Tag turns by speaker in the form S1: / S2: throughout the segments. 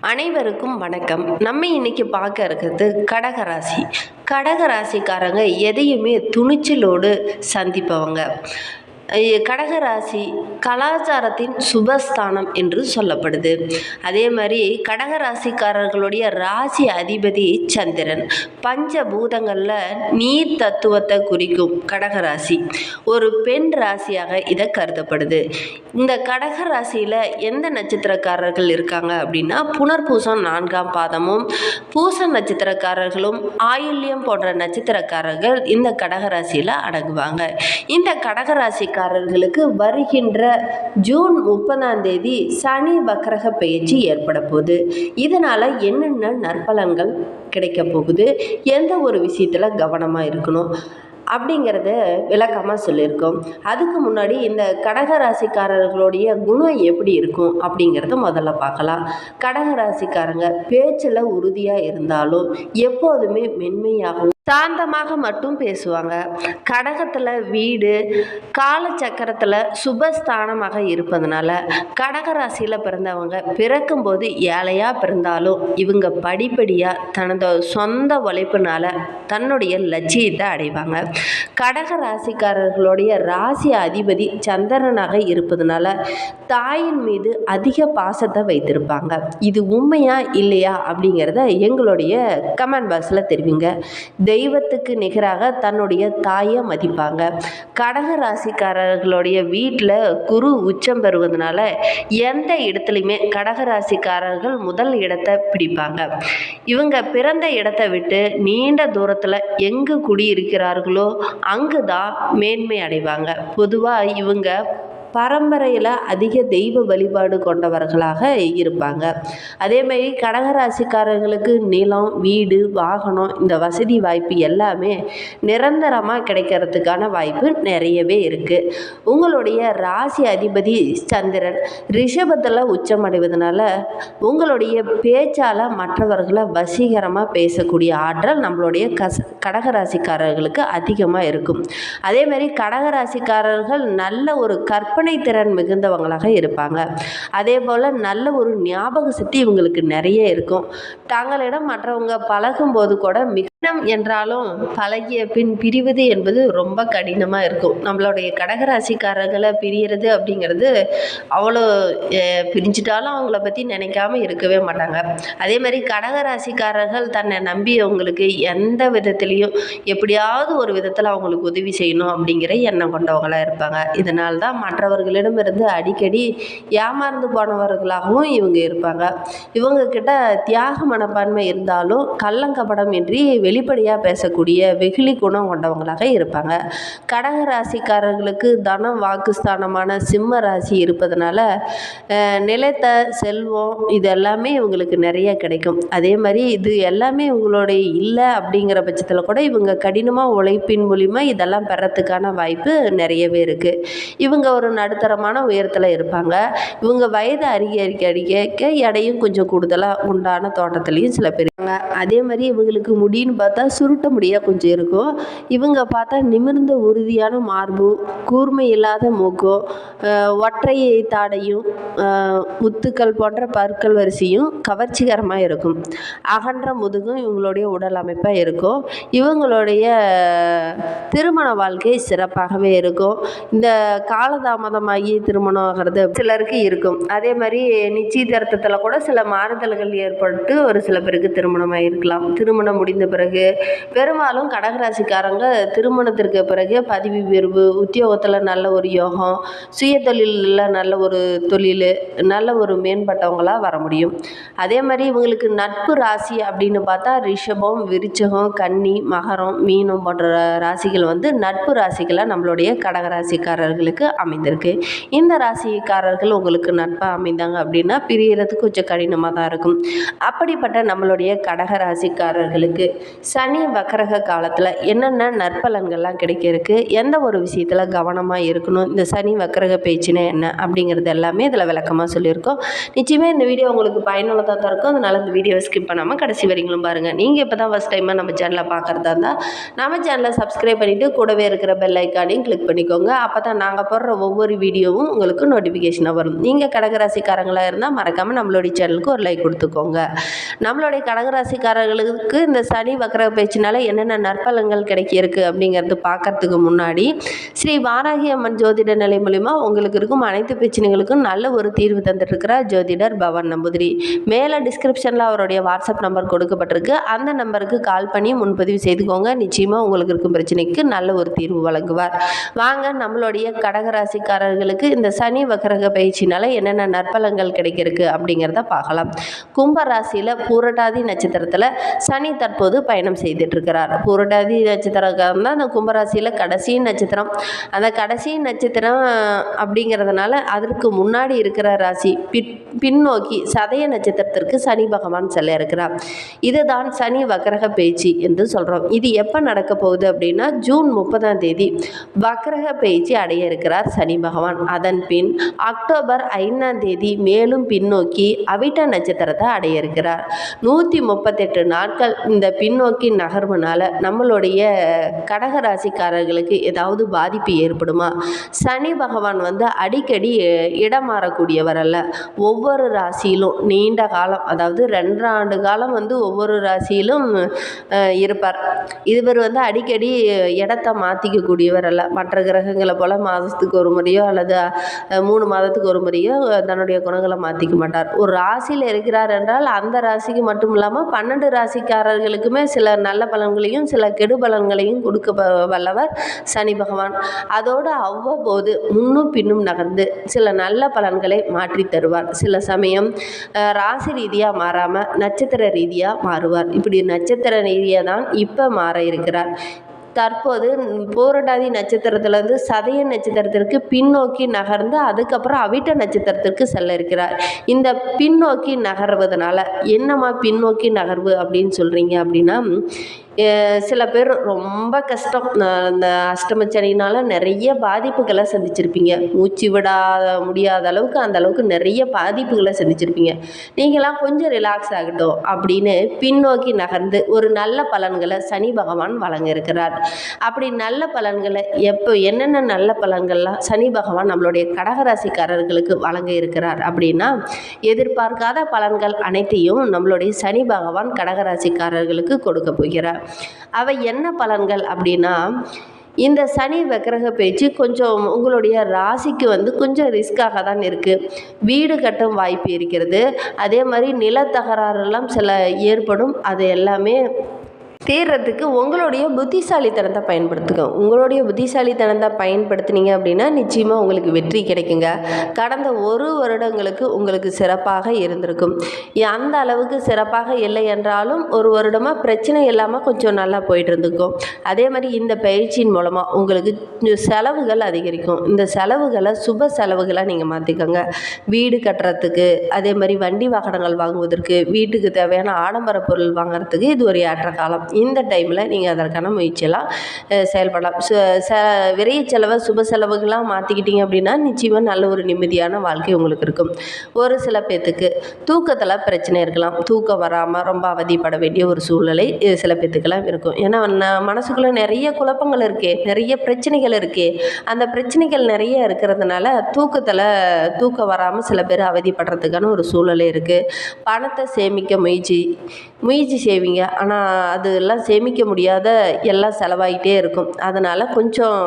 S1: அனைவருக்கும் வணக்கம். நம்ம இன்னைக்கு பார்க்க இருக்கிறது கடகராசி. கடகராசிக்காரங்க எதையுமே துணிச்சலோடு சந்திப்பவங்க. கடகராசி கலாச்சாரத்தின் சுபஸ்தானம் என்று சொல்லப்படுது. அதே மாதிரி கடகராசிக்காரர்களுடைய ராசி அதிபதி சந்திரன். பஞ்சபூதங்களில் நீர் தத்துவத்தை குறிக்கும் கடகராசி. ஒரு பெண் ராசியாக இதை கருதப்படுது. இந்த கடகராசியில் எந்த நட்சத்திரக்காரர்கள் இருக்காங்க அப்படின்னா புனர்பூசம் நான்காம் பாதமும் பூச நட்சத்திரக்காரர்களும் ஆயுள்யம் போன்ற நட்சத்திரக்காரர்கள் இந்த கடகராசியில் அடங்குவாங்க. இந்த கடகராசிக்காரர்களுக்கு வருகின்ற ஜூன் முப்பதாம் தேதி சனி வக்கரக பயிற்சி ஏற்பட போகுது. இதனால் என்னென்ன நற்பலன்கள் கிடைக்க போகுது? எந்த ஒரு விஷயத்தில் கவனமாக இருக்கணும்? அப்படிங்கிறத விளக்கமாக சொல்லியிருக்கோம். அதுக்கு முன்னாடி இந்த கடகராசிக்காரர்களுடைய குணம் எப்படி இருக்கும் அப்படிங்கிறத முதல்ல பார்க்கலாம். கடகராசிக்காரங்க பேச்சில் உறுதியாக இருந்தாலும் எப்போதுமே மென்மையாகவும் சாந்தமாக மட்டும் பேசுவாங்க. கடகத்தில் வீடு காலச்சக்கரத்தில் சுபஸ்தானமாக இருப்பதனால கடகராசியில் பிறந்தவங்க பிறக்கும்போது ஏழையாக பிறந்தாலும் இவங்க படிப்படியாக தனது சொந்த உழைப்புனால தன்னுடைய லட்சியத்தை அடைவாங்க. கடக ராசிக்காரர்களுடைய ராசி அதிபதி சந்திரனாக இருப்பதனால தாயின் மீது அதிக பாசத்தை வைத்திருப்பாங்க. இது உண்மையா இல்லையா அப்படிங்கிறத எங்களுடைய கமெண்ட் பாக்ஸில் தெரிவிங்க. தெய்வத்துக்கு நிகராக தன்னுடைய தாயை மதிப்பாங்க. கடக ராசிக்காரர்களுடைய வீட்டில் குரு உச்சம் பெறுவதனால எந்த இடத்துலையுமே கடக ராசிக்காரர்கள் முதல் இடத்தை பிடிப்பாங்க. இவங்க பிறந்த இடத்தை விட்டு நீண்ட தூரத்தில் எங்கு குடியிருக்கிறார்களோ அங்கு தான் மேன்மை அடைவாங்க. பொதுவாக இவங்க பரம்பரையில் அதிக தெய்வ வழிபாடு கொண்டவர்களாக இருப்பாங்க. அதே மாதிரி கடகராசிக்காரர்களுக்கு நிலம் வீடு வாகனம் இந்த வசதி வாய்ப்பு எல்லாமே நிரந்தரமாக கிடைக்கிறதுக்கான வாய்ப்பு நிறையவே இருக்குது உங்களுடைய ராசி அதிபதி சந்திரன் ரிஷபத்தில் உச்சமடைவதனால உங்களுடைய பேச்சால் மற்றவர்களை வசீகரமாக பேசக்கூடிய ஆற்றல் நம்மளுடைய கச கடகராசிக்காரர்களுக்கு அதிகமாக இருக்கும். அதே மாதிரி கடகராசிக்காரர்கள் நல்ல ஒரு கற்பனை திறன் மிகுந்தவங்களாக இருப்பாங்க. அதே போல் நல்ல ஒரு ஞாபக சக்தி இவங்களுக்கு நிறைய இருக்கும். தங்களிடம் மற்றவங்க பழகும்போது கூட மிகனம் என்றாலும் பழகிய பின் பிரிவது என்பது ரொம்ப கடினமாக இருக்கும். நம்மளுடைய கடகராசிக்காரர்களை பிரியறது அப்படிங்கிறது அவ்வளோ பிரிஞ்சிட்டாலும் அவங்கள பற்றி நினைக்காம இருக்கவே மாட்டாங்க. அதே மாதிரி கடகராசிக்காரர்கள் தன்னை நம்பியவங்களுக்கு எந்த விதத்துலேயும் எப்படியாவது ஒரு விதத்தில் அவங்களுக்கு உதவி செய்யணும் அப்படிங்கிற எண்ணம் கொண்டவங்களாக இருப்பாங்க. இதனால தான் மற்றவர்களிடமிருந்து அடிக்கடி ஏமாந்து போனவர்களாகவும் இவங்க இருப்பாங்க. இவங்க கிட்ட தியாக மனப்பான்மை இருந்தாலும் கள்ளங்கபடம் இன்றி வெளிப்படையாக பேசக்கூடிய வெகுளி குணம் கொண்டவங்களாக இருப்பாங்க. கடக ராசிக்காரர்களுக்கு தனம் வாக்குஸ்தானமான சிம்ம ராசி இருப்பதனால அஹ், நிலைத்த செல்வம் இது எல்லாமே இவங்களுக்கு நிறைய கிடைக்கும். அதே மாதிரி இது எல்லாமே இவங்களுடைய இல்லை அப்படிங்கிற பட்சத்தில் கூட இவங்க கடினமாக உழைப்பின் மூலிமா இதெல்லாம் பெறத்துக்கான வாய்ப்பு நிறையவே இருக்குது இவங்க ஒரு நடுத்தரமான உயரத்தில் இருப்பாங்க. இவங்க வயது அருகே அருகே அடிக்க எடையும் கொஞ்சம் கூடுதலாக உண்டான தோட்டத்துலேயும் சில பேர் அதே மாதிரி இவங்களுக்கு முடின்னு பார்த்தா சுருட்ட முடியாக கொஞ்சம் இருக்கும். இவங்க பார்த்தா நிமிர்ந்த உறுதியான மார்பு கூர்மை இல்லாத மூக்கும் ஒற்றை தாடையும் முத்துக்கள் போன்ற பற்கள் வரிசையும் கவர்ச்சிகரமாக இருக்கும். அகன்ற முதுகும் இவங்களுடைய உடல் அமைப்பாக இருக்கும். இவங்களுடைய திருமண வாழ்க்கை சிறப்பாகவே இருக்கும். இந்த காலதாமதமாகி திருமணம் ஆகிறது சிலருக்கு இருக்கும். அதே மாதிரி நிச்சயதார்த்தத்தில் கூட சில மாறுதல்கள் ஏற்பட்டு ஒரு சில பேருக்கு திருமணம் இருக்கலாம். திருமணம் முடிந்த பிறகு பெரும்பாலும் கடகராசிக்காரங்க திருமணத்திற்கு பிறகு பதவி உயர்வு உத்தியோகத்தில் நல்ல ஒரு யோகம் சுய தொழிலில் நல்ல ஒரு தொழில் நல்ல ஒரு மேம்பட்டவங்களாக வர முடியும். அதே மாதிரி இவங்களுக்கு நட்பு ராசி அப்படின்னு பார்த்தா ரிஷபம் விருச்சகம் கன்னி மகரம் மீனம் போன்ற ராசிகள் வந்து நட்பு ராசிகளாக நம்மளுடைய கடகராசிக்காரர்களுக்கு அமைந்திருக்கு. இந்த ராசிக்காரர்கள் உங்களுக்கு நட்பாக அமைந்தாங்க அப்படின்னா பிரியறதுக்கு கொஞ்சம் கடினமாக தான் இருக்கும். அப்படிப்பட்ட நம்மளுடைய கடக ராசிக்காரர்களுக்கு சனி வக்கரக காலத்தில் என்னென்ன நற்பலன்கள்லாம் கிடைக்க இருக்கு எந்த ஒரு விஷயத்தில் கவனமாக இருக்கணும் இந்த சனி வக்கரக பேச்சுனா என்ன அப்படிங்கிறது எல்லாமே இதில் விளக்கமாக சொல்லியிருக்கோம். நிச்சயமாக இந்த வீடியோ உங்களுக்கு பயனுள்ளதாக தான் இருக்கும். அதனால் இந்த வீடியோவை ஸ்கிப் பண்ணாமல் கடைசி வரைங்களும் பாருங்கள் நீங்கள் இப்போ தான் ஃபஸ்ட் டைமாக நம்ம சேனலை பார்க்குறதா இருந்தால் நம்ம சேனலை சப்ஸ்கிரைப் பண்ணிவிட்டு கூடவே இருக்கிற பெல் ஐக்கானையும் கிளிக் பண்ணிக்கோங்க. அப்போ தான் நாங்கள் போடுற ஒவ்வொரு வீடியோவும் உங்களுக்கு நோட்டிஃபிகேஷனாக வரும். நீங்கள் கடகராசிக்காரங்களாக இருந்தால் மறக்காமல் நம்மளுடைய சேனலுக்கு ஒரு லைக் கொடுத்துக்கோங்க. நம்மளுடைய கடகராசிக்காரர்களுக்கு இந்த சனி வக்கர பேச்சினால என்னென்ன நற்பலன்கள் கிடைக்க இருக்கு அப்படிங்கிறது பார்க்கறதுக்கு முன்னாடி ஸ்ரீ வாராகி அம்மன் ஜோதிட நிலை மூலிமா உங்களுக்கு இருக்கும் அனைத்து பிரச்சனைகளுக்கும் நல்ல ஒரு தீர்வு தந்துட்டுருக்கிறார் ஜோதிடர் பவன் நம்பூதிரி. மேலே டிஸ்கிரிப்ஷனில் அவருடைய வாட்ஸ்அப் நம்பர் கொடுக்கப்பட்டிருக்கு. அந்த நம்பருக்கு கால் பண்ணி முன்பதிவு செய்துக்கோங்க. நிச்சயமாக உங்களுக்கு இருக்கும் பிரச்சனைக்கு நல்ல ஒரு தீர்வு வழங்குவார். வாங்க நம்மளுடைய கடகராசிக்காரர்களுக்கு இந்த சனி வக்கரக பயிற்சினால என்னென்ன நற்பலங்கள் கிடைக்கிறதுக்கு அப்படிங்கிறத பார்க்கலாம். கும்ப ராசியில் பூரட்டாதி நட்சத்திரத்தில் சனி தற்போது பயணம் செய்துட்டு இருக்கிறார் பூரட்டாதி நட்சத்திரம் தான் அந்த கும்பராசியில் கடைசி நட்சத்திரம். அந்த கடைசி நட்சத்திரம் அப்படிங்கிறதுனால அதற்கு முன்னாடி இருக்கிற ராசி. பின் பின்னோக்கி சதய நட்சத்திரத்திற்கு சனி பகவான் செல்ல இருக்கிறார் இதுதான் சனி வக்கரக பேச்சு என்று சொல்கிறோம் இது எப்போ நடக்க போகுது அப்படின்னா ஜூன் முப்பதாம் தேதி வக்கரக பேச்சு அடைய இருக்கிறார் சனி பகவான். அதன் பின் அக்டோபர் ஐந்தாம் தேதி மேலும் பின்னோக்கி அவிட்ட நட்சத்திரத்தை அடைய இருக்கிறார். நூற்றி முப்பத்தெட்டு நாட்கள் இந்த பின்னோக்கி நகர்வுனால நம்மளுடைய கடக ராசிக்காரர்களுக்கு ஏதாவது பாதிப்பு ஏற்படுமா? சனி பகவான் வந்து அடிக்கடி அஹ், இடம் மாறக்கூடியவர் அல்ல ஒவ்வொரு ராசியிலும் நீண்ட காலம் அதாவது ரெண்டரை ஆண்டு காலம் வந்து ஒவ்வொரு ராசியிலும் இருப்பார். இவர் வந்து அடிக்கடி இடத்த மாற்றிக்கக்கூடியவர் அல்ல மற்ற கிரகங்களை போல் மாதத்துக்கு ஒரு முறையோ அல்லது மூணு மாதத்துக்கு ஒரு முறையோ தன்னுடைய குணங்களை மாற்றிக்க மாட்டார். ஒரு ராசியில் இருக்கிறார் என்றால் அந்த ராசிக்கு மட்டும் இல்லாமல் பன்னெண்டு ராசிக்காரர்களுக்குமே சில நல்ல பலன்களையும் சில கெடு பலன்களையும் கொடுக்க வல்லவர் சனி பகவான். அதோடு அவ்வப்போது முன்னும் பின்னும் நகர்ந்து சில நல்ல பலன்கள் மாற்றி தருவார். சில சமயம் ராசி ரீதியாக மாறாமல் நட்சத்திர ரீதியாக மாறுவார். இப்படி நட்சத்திர ரீதியாக தான் இப்போ மாற இருக்கிறார். தற்போது பூரட்டாதி நட்சத்திரத்திலிருந்து சதய நட்சத்திரத்திற்கு பின்னோக்கி நகர்ந்து அதுக்கப்புறம் அவிட்ட நட்சத்திரத்திற்கு செல்ல இருக்கிறார். இந்த பின்னோக்கி நகர்வதனால என்னம்மா பின்னோக்கி நகர்வு அப்படின்னு சொல்கிறீங்க அப்படின்னா சில பேர் ரொம்ப கஷ்டம். இந்த அஷ்டமச்சனினால் நிறைய பாதிப்புகளை சந்திச்சிருப்பீங்க. மூச்சு விடாத முடியாத அளவுக்கு அந்த அளவுக்கு நிறைய பாதிப்புகளை சந்திச்சிருப்பீங்க. நீங்களாம் கொஞ்சம் ரிலாக்ஸ் ஆகட்டும் அப்படின்னு பின்னோக்கி நகர்ந்து ஒரு நல்ல பலன்களை சனி பகவான் வழங்க இருக்கிறார் அப்படி நல்ல பலன்களை எப்போ என்னென்ன நல்ல பலன்கள்லாம் சனி பகவான் நம்மளுடைய கடகராசிக்காரர்களுக்கு வழங்க இருக்கிறார் அப்படின்னா எதிர்பார்க்காத பலன்கள் அனைத்தையும் நம்மளுடைய சனி பகவான் கடகராசிக்காரர்களுக்கு கொடுக்க போகிறார். அவை என்ன பலன்கள் அப்படின்னா இந்த சனி வக்கிரக பேச்சு கொஞ்சம் உங்களுடைய ராசிக்கு வந்து கொஞ்சம் ரிஸ்க்காக தான் இருக்குது வீடு கட்டும் வாய்ப்பு இருக்கிறது. அதே மாதிரி நிலத்தகராறுலாம் சில ஏற்படும். அது எல்லாமே தீர்றதுக்கு உங்களுடைய புத்திசாலித்தனத்தை பயன்படுத்துங்க. உங்களுடைய புத்திசாலித்தனத்தை பயன்படுத்துனீங்க அப்படின்னா நிச்சயமாக உங்களுக்கு வெற்றி கிடைக்குங்க. கடந்த ஒரு வருடங்களுக்கு உங்களுக்கு சிறப்பாக இருந்திருக்கும். அந்த அளவுக்கு சிறப்பாக இல்லை என்றாலும் ஒரு வருடமாக பிரச்சனை இல்லாமல் கொஞ்சம் நல்லா போயிட்டு இருந்துக்கும் அதே மாதிரி இந்த பயிற்சியின் மூலமாக உங்களுக்கு செலவுகள் அதிகரிக்கும். இந்த செலவுகளை சுப செலவுகளாக நீங்கள் மாற்றிக்கோங்க வீடு கட்டுறதுக்கு அதே மாதிரி வண்டி வாகனங்கள் வாங்குவதற்கு வீட்டுக்கு தேவையான ஆடம்பர பொருள் வாங்குறதுக்கு இது ஒரு ஏற்ற காலம். இந்த டைமில் நீங்கள் அதற்கான முயற்சியெல்லாம் செயல்படலாம். ச விரைய செலவை சுப செலவுகளாக மாற்றிக்கிட்டீங்க அப்படின்னா நிச்சயமாக நல்ல ஒரு நிம்மதியான வாழ்க்கை உங்களுக்கு இருக்கும். ஒரு சில பேர்த்துக்கு தூக்கத்தில் பிரச்சனை இருக்கலாம். தூக்கம் வராமல் ரொம்ப அவதிப்பட வேண்டிய ஒரு சூழ்நிலை சில பேர்த்துக்கெல்லாம் இருக்கும். ஏன்னா மனசுக்குள்ளே நிறைய குழப்பங்கள் இருக்கே நிறைய பிரச்சனைகள் இருக்கே அந்த பிரச்சனைகள் நிறைய இருக்கிறதுனால தூக்கத்தில் தூக்கம் வராமல் சில பேர் அவதிப்படுறதுக்கான ஒரு சூழ்நிலை இருக்குது பணத்தை சேமிக்க முயற்சி முயற்சி செய்வீங்க. ஆனால் அது அதெல்லாம் சேமிக்க முடியாத எல்லாம் செலவாகிட்டே இருக்கும். அதனால் கொஞ்சம்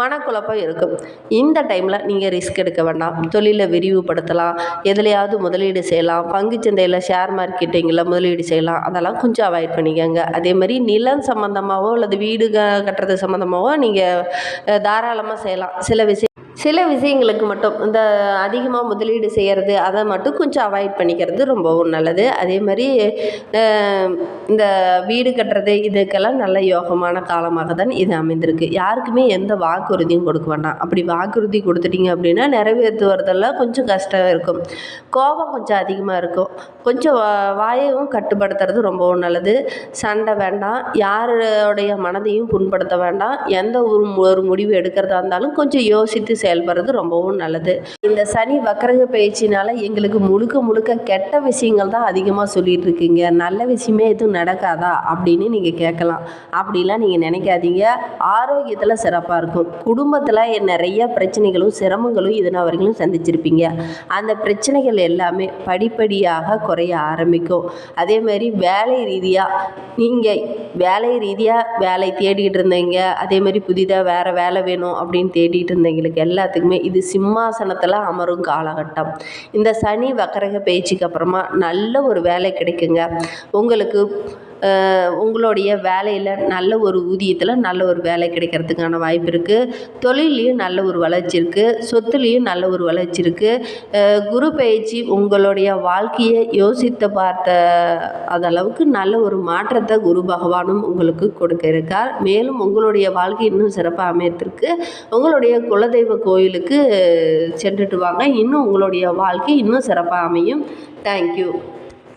S1: மனக்குழப்பம் இருக்கும். இந்த டைமில் நீங்கள் ரிஸ்க் எடுக்க வேண்டாம். தொழிலை விரிவுபடுத்தலாம். எதுலையாவது முதலீடு செய்யலாம். பங்குச்சந்தையில் ஷேர் மார்க்கெட்டிங்கில் முதலீடு செய்யலாம். அதெல்லாம் கொஞ்சம் அவாய்ட் பண்ணிக்கோங்க. அதே மாதிரி நிலம் சம்மந்தமாகவோ அல்லது வீடு கட்டுறது சம்மந்தமாகவோ நீங்கள் தாராளமாக செய்யலாம். சில விஷயம் சில விஷயங்களுக்கு மட்டும் இந்த அதிகமாக முதலீடு செய்கிறது அதை மட்டும் கொஞ்சம் அவாய்ட் பண்ணிக்கிறது ரொம்பவும் நல்லது. அதே மாதிரி இந்த வீடு கட்டுறது இதுக்கெல்லாம் நல்ல யோகமான காலமாக தான் இது அமைந்திருக்கு. யாருக்குமே எந்த வாக்குறுதியும் கொடுக்க வேண்டாம். அப்படி வாக்குறுதி கொடுத்துட்டீங்க அப்படின்னா நிறைவேற்றுவதெல்லாம் கொஞ்சம் கஷ்டம் இருக்கும். கோபம் கொஞ்சம் அதிகமாக இருக்கும். கொஞ்சம் வாயையும் கட்டுப்படுத்துறது ரொம்பவும் நல்லது. சண்டை வேண்டாம். யாருடைய மனதையும் புண்படுத்த வேண்டாம். எந்த ஒரு ஒரு முடிவு எடுக்கிறதா இருந்தாலும் கொஞ்சம் யோசித்து செயல்படுறது ரொம்பவும் நல்லது. இந்த சனி வக்கரக பயிற்சினால எங்களுக்கு முழுக்க முழுக்க கெட்ட விஷயங்கள் தான் அதிகமாக சொல்லிட்டு இருக்கீங்க. நல்ல விஷயமே எதுவும் நடக்காதா அப்படின்னு நீங்கள் கேட்கலாம். அப்படிலாம் நீங்கள் நினைக்காதீங்க. ஆரோக்கியத்தில் சிறப்பாக இருக்கும். குடும்பத்தில் நிறைய பிரச்சனைகளும் சிரமங்களும் இதனால் வரைக்கும் சந்திச்சிருப்பீங்க. அந்த பிரச்சனைகள் எல்லாமே படிப்படியாக குறைய ஆரம்பிக்கும். அதே மாதிரி வேலை ரீதியாக நீங்கள் வேலை ரீதியாக வேலை தேடிக்கிட்டு இருந்தீங்க. அதே மாதிரி புதிதாக வேறு வேலை வேணும் அப்படின்னு தேடிட்டு இருந்தவங்களுக்கு எல்லாத்துக்குமே இது சிம்மாசனத்தில் அமரும் காலகட்டம். இந்த சனி வக்கரக பேச்சுக்கு அப்புறமா நல்ல ஒரு வேலை கிடைக்குங்க. உங்களுக்கு உங்களுடைய வேலையில் நல்ல ஒரு ஊதியத்தில் நல்ல ஒரு வேலை கிடைக்கிறதுக்கான வாய்ப்பு இருக்குது தொழில்லையும் நல்ல ஒரு வளர்ச்சி இருக்குது சொத்துலேயும் நல்ல ஒரு வளர்ச்சி இருக்குது குரு பயிற்சி உங்களுடைய வாழ்க்கையை யோசித்து பார்த்த அதளவுக்கு நல்ல ஒரு மாற்றத்தை குரு பகவானும் உங்களுக்கு கொடுக்க இருக்கார். மேலும் உங்களுடைய வாழ்க்கை இன்னும் சிறப்பாக அமையத்திற்கு உங்களுடைய குலதெய்வ கோயிலுக்கு சென்றுட்டு வாங்க. இன்னும் உங்களுடைய வாழ்க்கை இன்னும் சிறப்பாக அமையும். தேங்க்யூ